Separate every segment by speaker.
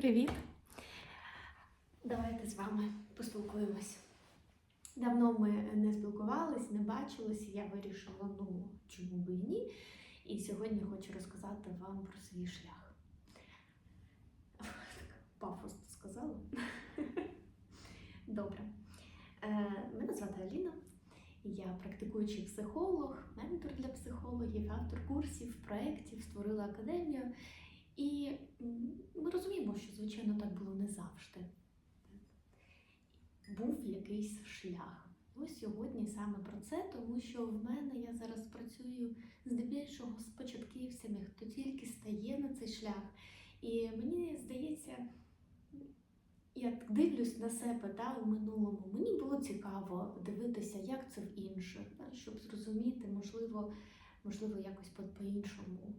Speaker 1: Привіт! Давайте з вами поспілкуємось. Давно ми не спілкувались, не бачились. Я вирішила, ну чому би і ні. І сьогодні хочу розказати вам про свій шлях. Пафосно сказала. Добре. Е, Мене звати Аліна. Я практикуючий психолог, ментор для психологів, автор курсів, проєктів, створила академію. І ми розуміємо, що, звичайно, так було не завжди. Був якийсь шлях. Ось сьогодні саме про це, тому що в мене я зараз працюю здебільшого з початківцями, хто тільки стає на цей шлях. І мені здається, я дивлюсь на себе та, у минулому. Мені було цікаво дивитися, як це в інших, щоб зрозуміти, можливо, можливо, якось по- по-іншому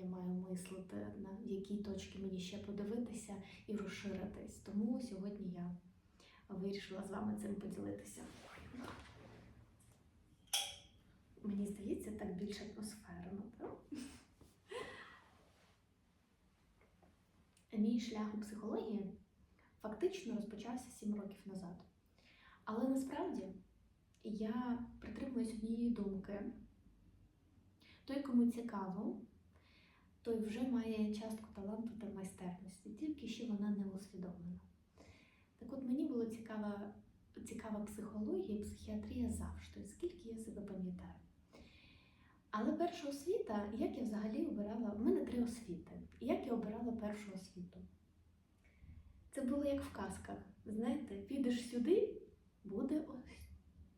Speaker 1: я маю мислити, на які точки мені ще подивитися і розширитись. Тому сьогодні я вирішила з вами цим поділитися. Мені здається, так більш атмосферно. Мій шлях у психології фактично розпочався 7 років назад. Але насправді я притримуюсь однієї думки. Той, кому цікаво, той вже має частку таланту та майстерності, тільки ще вона не усвідомлена. Так от мені було цікава, цікава психологія і психіатрія завжди, скільки я себе пам'ятаю. Але перша освіта, як я взагалі обирала, в мене три освіти. Як я обирала першу освіту? Це було як в казках. Знаєте, підеш сюди, буде ось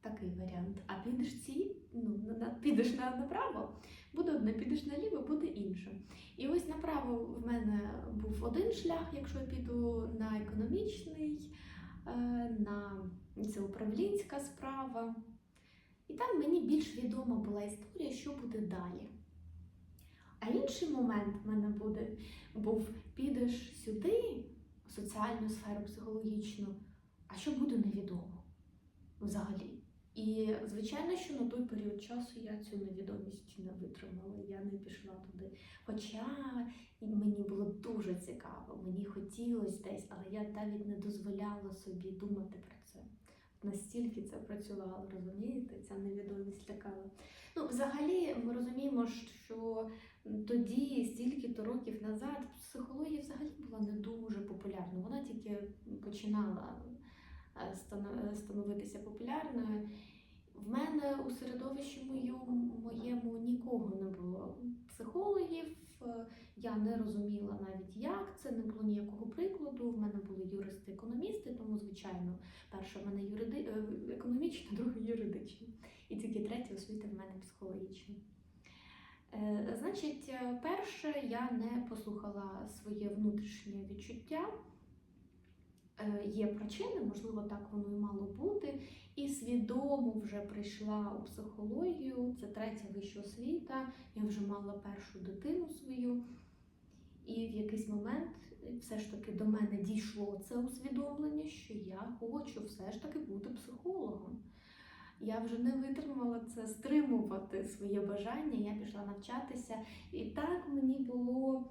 Speaker 1: такий варіант. А підеш ці, ну, підеш на, направо, буде одне, підеш наліво, буде інше. І ось направо в мене був один шлях, якщо я піду на економічний, е, на це управлінська справа. І там мені більш відома була історія, що буде далі. А інший момент в мене буде, був: підеш сюди, в соціальну сферу психологічну, а що буде невідомо взагалі. І звичайно, що на той період часу я цю невідомість не витримала, я не пішла туди. Хоча мені було дуже цікаво, мені хотілося десь, але я навіть не дозволяла собі думати про це. Настільки це працювало, розумієте, ця невідомість лякала. Ну, взагалі, ми розуміємо, що тоді, стільки-то років назад, психологія взагалі була не дуже популярна. Вона тільки починала становитися популярною. В мене у середовищі моєму, нікого не було психологів. е, Я не розуміла навіть, як це, не було ніякого прикладу. В мене були юристи-економісти, тому, звичайно, перша в мене юриди... е, економічна, друга юридична. І тільки третя освіта в мене психологічна. Е, Значить, е, перше, я не послухала своє внутрішнє відчуття. Е, Є причини, можливо, так воно і мало бути. І свідомо вже прийшла у психологію. Це третя вища освіта. Я вже мала першу дитину свою. І в якийсь момент все ж таки до мене дійшло це усвідомлення, що я хочу все ж таки бути психологом. Я вже не витримала це стримувати своє бажання. Я пішла навчатися. І так мені було,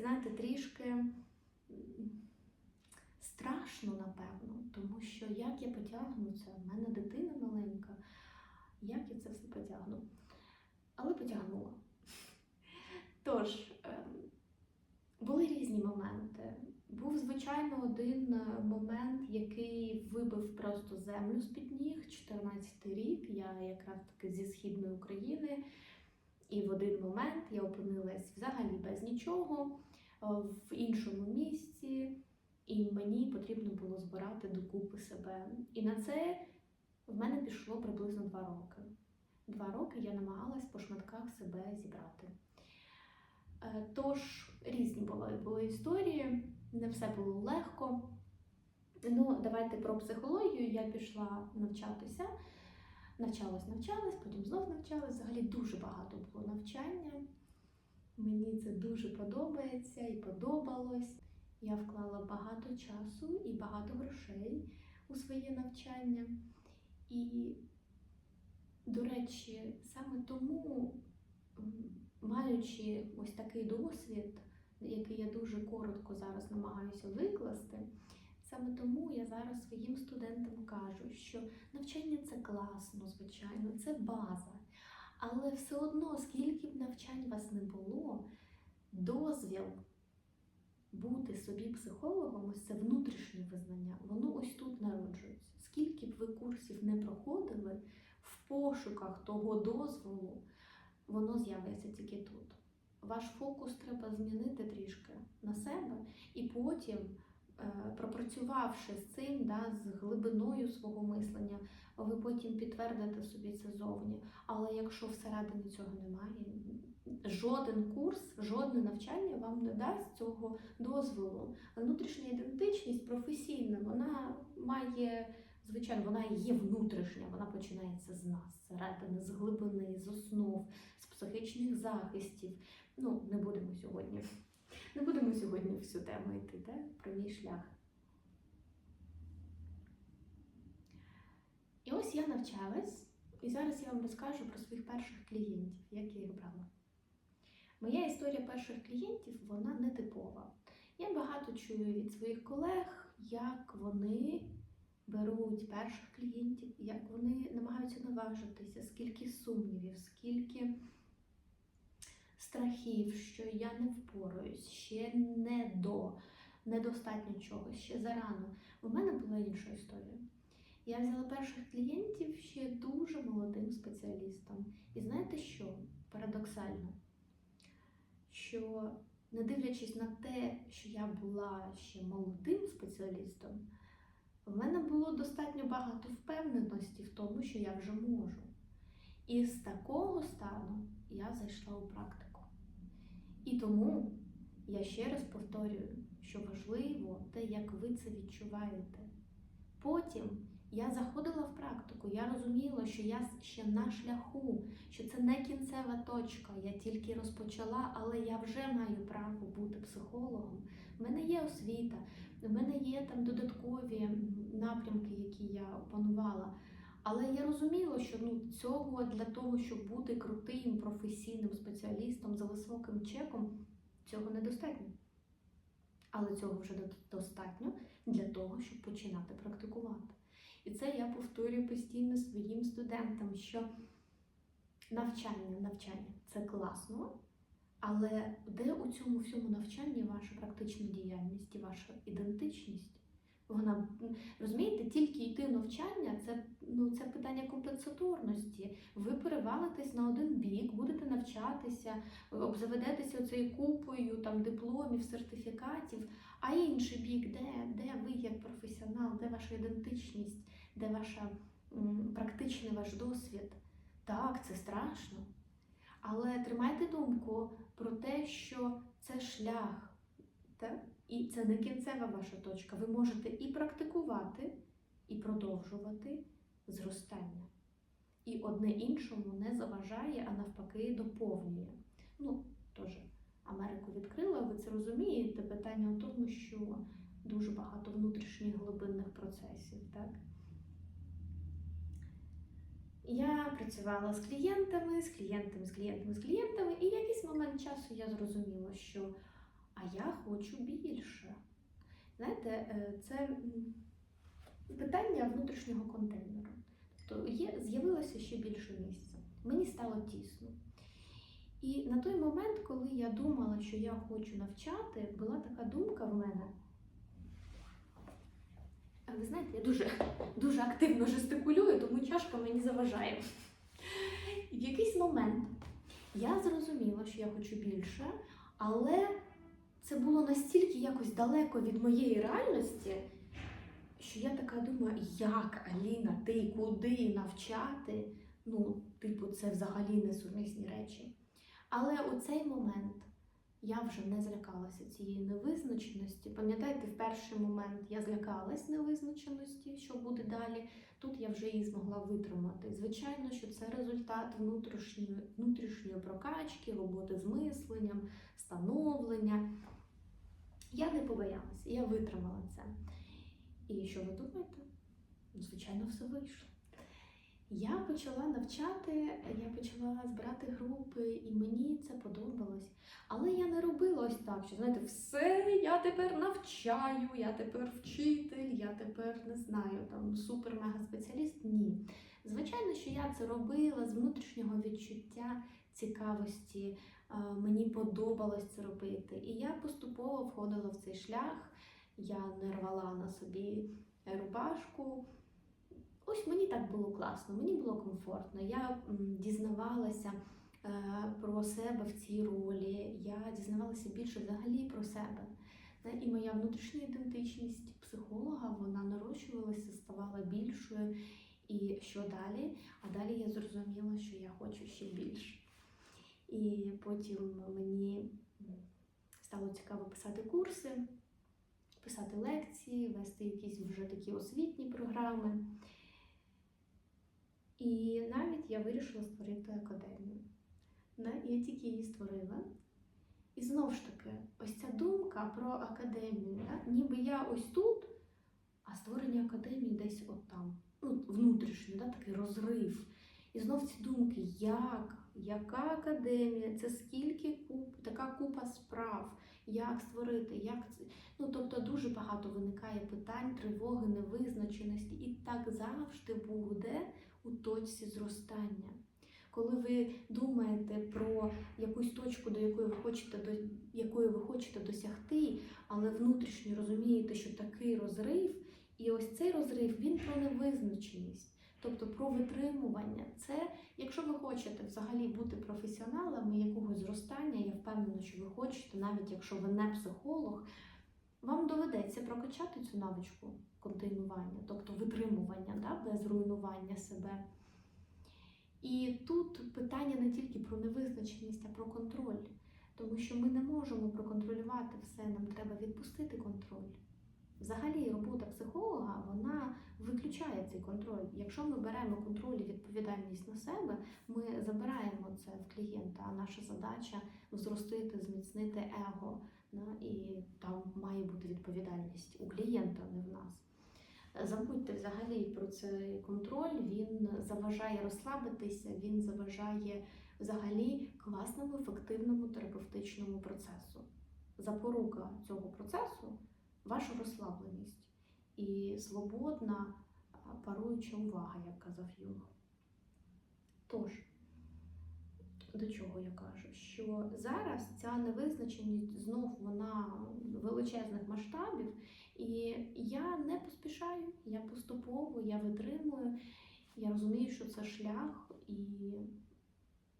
Speaker 1: знаєте, трішки страшно, напевно, тому що як я потягну це, в мене дитина маленька, як я це все потягну. Але потягнула. Тож, ем, були різні моменти. Був, звичайно, один е, момент, який вибив просто землю з-під ніг, 14 рік. Я якраз таки зі східної України. І в один момент я опинилась взагалі без нічого е, в іншому місці, і мені потрібно було збирати докупи себе. І на це в мене пішло приблизно два роки. Два роки я намагалась по шматках себе зібрати. Е, Тож різні були, були історії, не все було легко. Ну, давайте про психологію. Я пішла навчатися. Навчалась, навчалась, потім знов навчалась. Взагалі дуже багато було навчання. Мені це дуже подобається і подобалось. Я вклала багато часу і багато грошей у своє навчання. І, до речі, саме тому, маючи ось такий досвід, який я дуже коротко зараз намагаюся викласти. Саме тому я зараз своїм студентам кажу, що навчання це класно, звичайно, це база. Але все одно, скільки б навчань вас не було, дозвіл бути собі психологом, ось це внутрішнє визнання, воно ось тут народжується. Скільки б ви курсів не проходили, в пошуках того дозволу, воно з'явиться тільки тут. Ваш фокус треба змінити трішки на себе, і потім, е, пропрацювавши з цим, да, з глибиною свого мислення, ви потім підтвердите собі це зовні. Але якщо всередині цього немає, жоден курс, жодне навчання вам не дасть цього дозволу. Внутрішня ідентичність професійна, вона має, звичайно, вона є внутрішня, вона починається з нас, зсередини, з глибини, з основ, з психічних захистів. Ну, не будемо сьогодні. Не будемо сьогодні всю тему йти, так? про мій шлях. І ось я навчалась, і зараз я вам розкажу про своїх перших клієнтів, як я їх брала. Моя історія перших клієнтів вона не типова. Я багато чую від своїх колег, як вони беруть перших клієнтів, як вони намагаються наважитися, скільки сумнівів, скільки страхів, що я не впораюсь, ще не до, недостатньо чогось, ще зарано. У мене була інша історія. Я взяла перших клієнтів ще дуже молодим спеціалістом. І знаєте що? Парадоксально, що не дивлячись на те, що я була ще молодим спеціалістом, в мене було достатньо багато впевненості в тому, що я вже можу. І з такого стану я зайшла у практику. І тому я ще раз повторюю, що важливо те, як ви це відчуваєте. Потім я заходила в практику, я розуміла, що я ще на шляху, що це не кінцева точка. Я тільки розпочала, але я вже маю право бути психологом. У мене є освіта, у мене є там додаткові напрямки, які я опанувала. Але я розуміла, що ну, цього для того, щоб бути крутим професійним спеціалістом за високим чеком, цього недостатньо. Але цього вже достатньо для того, щоб починати практикувати. І це я повторюю постійно своїм студентам, що навчання, навчання це класно, але де у цьому всьому навчанні ваша практична діяльність і ваша ідентичність? Вона розумієте, тільки йти навчання це ну це питання компенсаторності. Ви перевалитесь на один бік, будете навчатися, обзаведетеся цією купою там дипломів, сертифікатів. А інший бік, де, де ви як професіонал, де ваша ідентичність, де ваша практичний ваш досвід? Так, це страшно. Але тримайте думку про те, що це шлях. Так? І це не кінцева ваша точка. Ви можете і практикувати, і продовжувати зростання. І одне іншому не заважає, а навпаки, доповнює. Ну, теж Америку відкрила, ви це розумієте. Питання в тому, що дуже багато внутрішніх глибинних процесів. Так? Я працювала з клієнтами, з клієнтами, з клієнтами, з клієнтами, і в якийсь момент часу я зрозуміла, що а я хочу більше. Знаєте, е, це питання внутрішнього контейнеру. Тобто є, з'явилося ще більше місця. Мені стало тісно. І на той момент, коли я думала, що я хочу навчати, була така думка в мене. Ви знаєте, я дуже, дуже активно жестикулюю, тому чашка мені заважає. І в якийсь момент я зрозуміла, що я хочу більше, але це було настільки якось далеко від моєї реальності, що я така думаю, як Аліна, ти куди навчати? Ну, типу, це взагалі несумісні речі. Але у цей момент я вже не злякалася цієї невизначеності. Пам'ятаєте, в перший момент я злякалась невизначеності, що буде далі. Тут я вже її змогла витримати. Звичайно, що це результат внутрішньої, внутрішньої прокачки, роботи з мисленням, становлення. Я не побоялася, я витримала це. І що ви думаєте? Звичайно, все вийшло. Я почала навчати, я почала збирати групи, і мені це подобалось. Але я не робила ось так, що знаєте, все, я тепер навчаю, я тепер вчитель, я тепер не знаю, там супер-мега-спеціаліст. Ні. Звичайно, що я це робила з внутрішнього відчуття цікавості. е, Мені подобалось це робити. І я поступово входила в цей шлях. Я не рвала на собі рубашку. Ось мені так було класно, мені було комфортно. Я дізнавалася е, про себе в цій ролі. Я дізнавалася більше взагалі про себе. І моя внутрішня ідентичність психолога вона нарощувалася, ставала більшою. І що далі? А далі я зрозуміла, що я хочу ще більше. І потім мені стало цікаво писати курси, писати лекції, вести якісь вже такі освітні програми. І навіть я вирішила створити академію. Я тільки її створила. І знову ж таки, ось ця думка про академію, да, ніби я ось тут, а створення академії десь от там, ну, внутрішньо, да, такий розрив. І знов ці думки, як, яка академія, це скільки куп, така купа справ, як створити, як це. Ну, тобто дуже багато виникає питань, тривоги, невизначеності, і так завжди буде у точці зростання. Коли ви думаєте про якусь точку, до якої ви хочете до якої ви хочете досягти, але внутрішньо розумієте, що такий розрив, і ось цей розрив він про невизначеність, тобто про витримування. Це, якщо ви хочете взагалі бути професіоналами якогось зростання, я впевнена, що ви хочете, навіть якщо ви не психолог, вам доведеться прокачати цю навичку континування, тобто витримування да, без руйнування себе. І тут питання не тільки про невизначеність, а про контроль. Тому що ми не можемо проконтролювати все, нам треба відпустити контроль. Взагалі, робота психолога вона виключає цей контроль. Якщо ми беремо контроль і відповідальність на себе, ми забираємо це в клієнта. А наша задача зростити, зміцнити его. І там має бути відповідальність у клієнта, не в нас. Забудьте взагалі про цей контроль, він заважає розслабитися, він заважає взагалі класному, ефективному терапевтичному процесу. Запорука цього процесу ваша розслабленість і свободна паруюча увага, як казав Юнг. Тож, до чого я кажу? Що зараз ця невизначеність знов вона величезних масштабів. І я не поспішаю, я поступово, я витримую. Я розумію, що це шлях і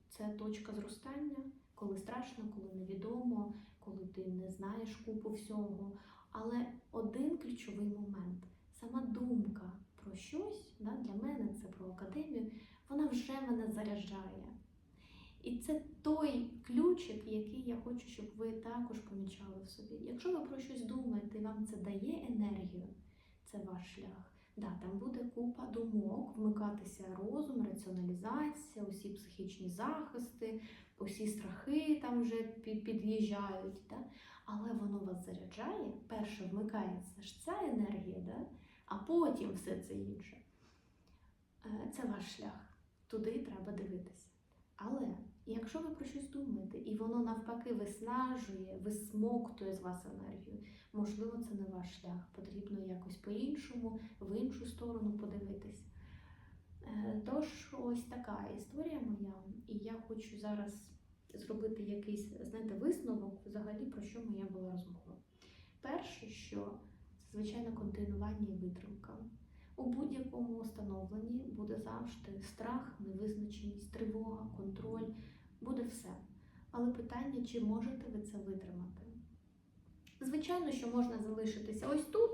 Speaker 1: це точка зростання, коли страшно, коли невідомо, коли ти не знаєш купу всього. Але один ключовий момент сама думка про щось, да, для мене це про академію, вона вже мене заряджає. І це той ключик, який я хочу, щоб ви також помічали в собі. Якщо ви про щось думаєте, вам це дає енергію, це ваш шлях. Да, там буде купа думок, вмикатися розум, раціоналізація, усі психічні захисти, усі страхи там вже під'їжджають. Да? Але воно вас заряджає. Перше вмикається ж ця енергія, да? а потім все це інше. Е, Це ваш шлях. Туди треба дивитися. Але якщо ви про щось думаєте, і воно навпаки виснажує, висмоктує з вас енергію, можливо, це не ваш шлях. Потрібно якось по-іншому, в іншу сторону подивитись. Е, Тож, ось така історія моя, і я хочу зараз зробити якийсь, знаєте, висновок взагалі про що моя була розмова. Перше, що це звичайно континування і витримка. У будь-якому установленні буде завжди страх, невизначеність, тривога, контроль, буде все. Але питання, чи можете ви це витримати? Звичайно, що можна залишитися ось тут,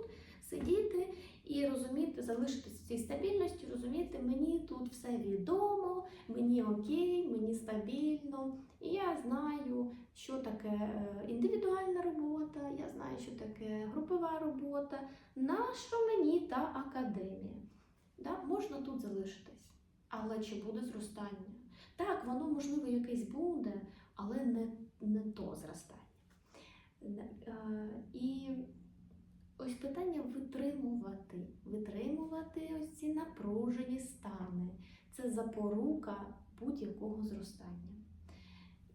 Speaker 1: сидіти і розуміти, залишитися в цій стабільності, розуміти, мені тут все відомо, мені окей, мені стабільно. І я знаю, що таке е, індивідуальна робота, я знаю, що таке групова робота, наша мені та академія. Да? Можна тут залишитись. Але чи буде зростання? Так, воно можливо якесь буде, але не, не то зростання. Е, І ось питання витримувати, витримувати ось ці напружені стани. це запорука будь-якого зростання.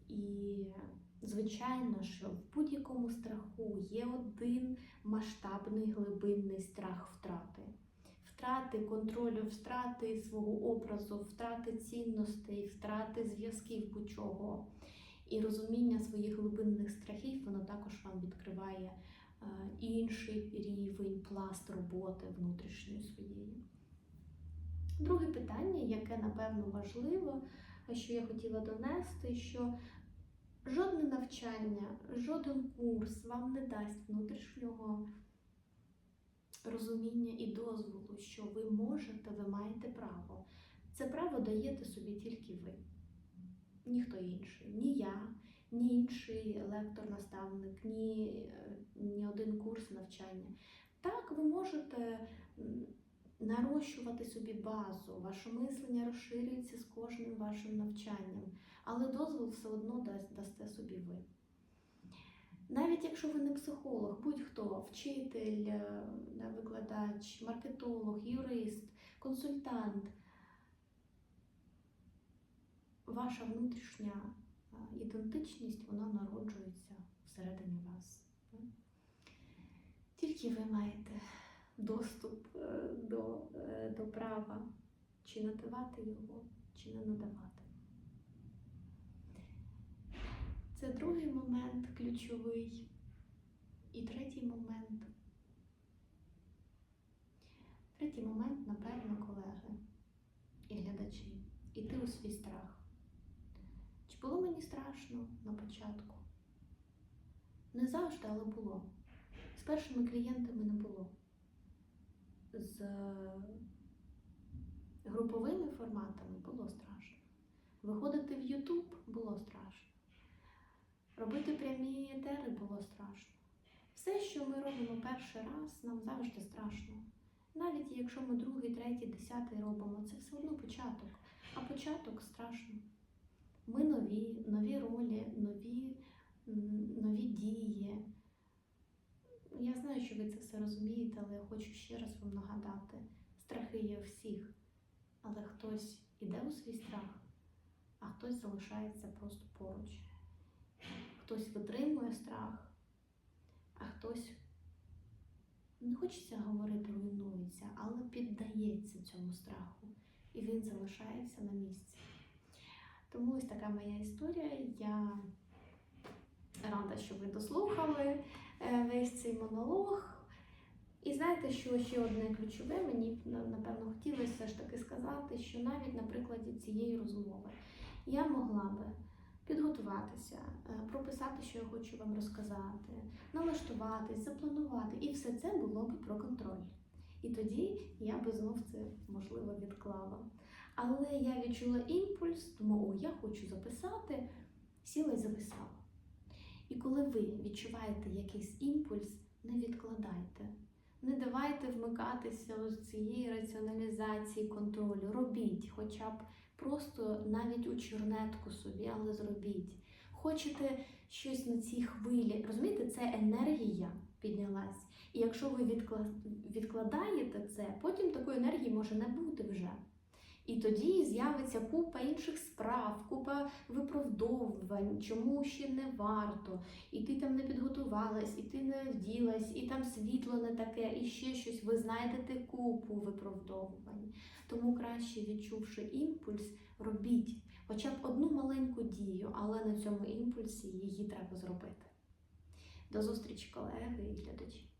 Speaker 1: І, звичайно, що в будь-якому страху є один масштабний глибинний страх втрати. Втрати контролю, втрати свого образу, втрати цінностей, втрати зв'язків будь-чого. І розуміння своїх глибинних страхів, воно також вам відкриває е, інший рівень, пласт роботи внутрішньої своєї. Друге питання, яке напевно важливо, що я хотіла донести, що жодне навчання, жоден курс вам не дасть внутрішнього розуміння і дозволу, що ви можете, ви маєте право. Це право даєте собі тільки ви, ніхто інший, ні я, ні інший лектор-наставник, ні, е, ні один курс навчання. Так, ви можете нарощувати собі базу, ваше мислення розширюється з кожним вашим навчанням, але дозвол все одно дасте собі ви. Навіть якщо ви не психолог, будь-хто, вчитель, е, да, викладач, маркетолог, юрист, консультант, ваша внутрішня е, ідентичність вона народжується всередині вас. Тільки ви маєте доступ е, до, до права, чи надавати його, чи не надавати. Це другий момент ключовий. І третій момент. Третій момент, напевно, колеги і глядачі. Іти у свій страх. Чи було мені страшно на початку? Не завжди, але було. З першими клієнтами не було. З груповими форматами було страшно. Виходити в YouTube було страшно. Робити прямі етери було страшно. Все, що ми робимо перший раз, нам завжди страшно. Навіть якщо ми другий, третій, десятий робимо, це все одно початок. А початок страшно. Ми нові, нові ролі, нові, нові дії. Я знаю, що ви це все розумієте, але я хочу ще раз вам нагадати: страхи є всіх, але хтось іде у свій страх, а хтось залишається просто поруч. Хтось витримує страх, а хтось, не хочеться говорити, руйнується, але піддається цьому страху. І він залишається на місці. Тому ось така моя історія. Я рада, що ви дослухали е, весь цей монолог. І знаєте, що ще одне ключове, мені на- напевно хотілося все ж таки сказати, що навіть на прикладі цієї розмови я могла би підготуватися, е, прописати, що я хочу вам розказати, налаштуватись, запланувати, і все це було б про контроль. І тоді я би знов це можливо відклала. Але я відчула імпульс, тому о, я хочу записати, сіла і записала. І коли ви відчуваєте якийсь імпульс, не відкладайте. Не давайте вмикатися з цієї раціоналізації контролю. Робіть, хоча б просто навіть у чорнетку собі, але зробіть. Хочете щось на цій хвилі, розумієте, це енергія піднялась. І якщо ви відкла- відкладаєте це, потім такої енергії може не бути вже. І тоді з'явиться купа інших справ, купа виправдовувань, чому ще не варто, і ти там не підготувалась, і ти не вділась, і там світло не таке, і ще щось. Ви знайдете купу виправдовувань. Тому краще, відчувши імпульс, робіть хоча б одну маленьку дію, але на цьому імпульсі її треба зробити. До зустрічі, колеги і глядачі.